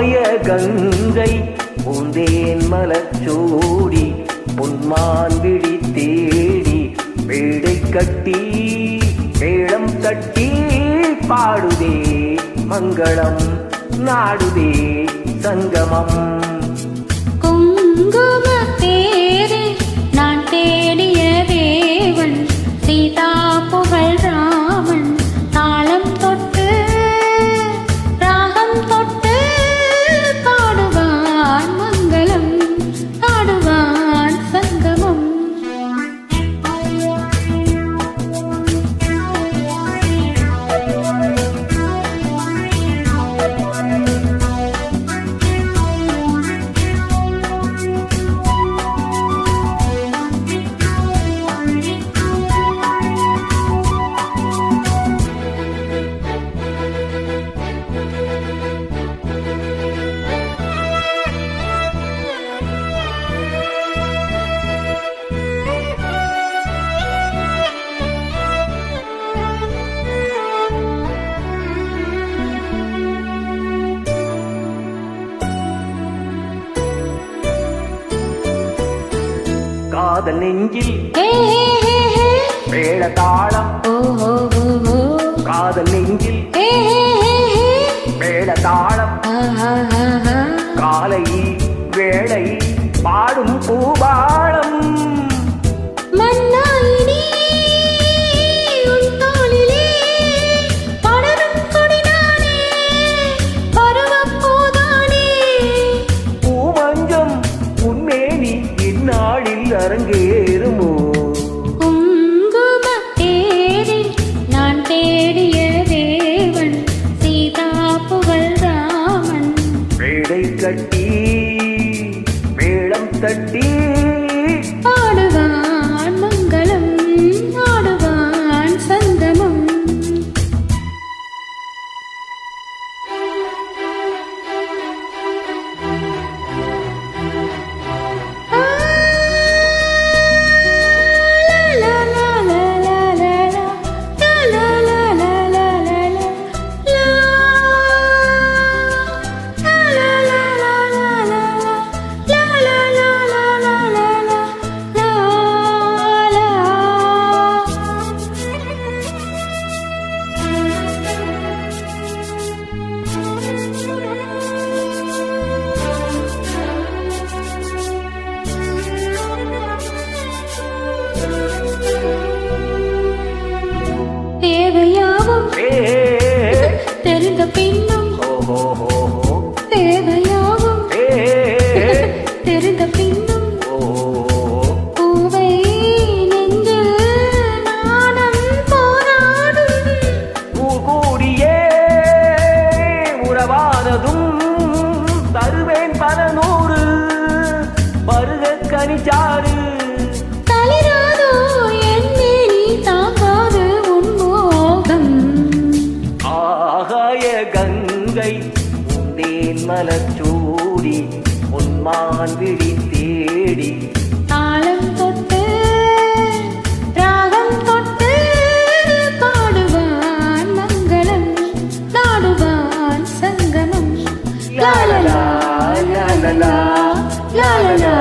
மாய கங்கை பூந்தேன் மலச்சூடி பொன்மான் விழி தேடி வீடை கட்டி வேளம் தட்டி பாடுதே மங்களம் நாடுதே சங்கமம். salvar. காதல் நெஞ்சில் வேள தாளம் காதல் நெஞ்சில் வேள தாளம் காலை வேளை பாடும் பூபா தேவையாவும் தெரிந்த பின்னும் தேவையாவும் தெரிந்த பின்னும் பூவை நெஞ்சில் நாணம் போராடும். கூடியே உறவானதும் தருவேன் பல நூறு. வருக கனிச்சாறு கங்கை உந்தேன் மலச்சூடி உன்மான் விழி தேடி. தாளம் தொட்டு ராகம் தொட்டு பாடுவான் மங்களம் நாடுவான் சங்கமம். லாலலா லாலலா லாலலா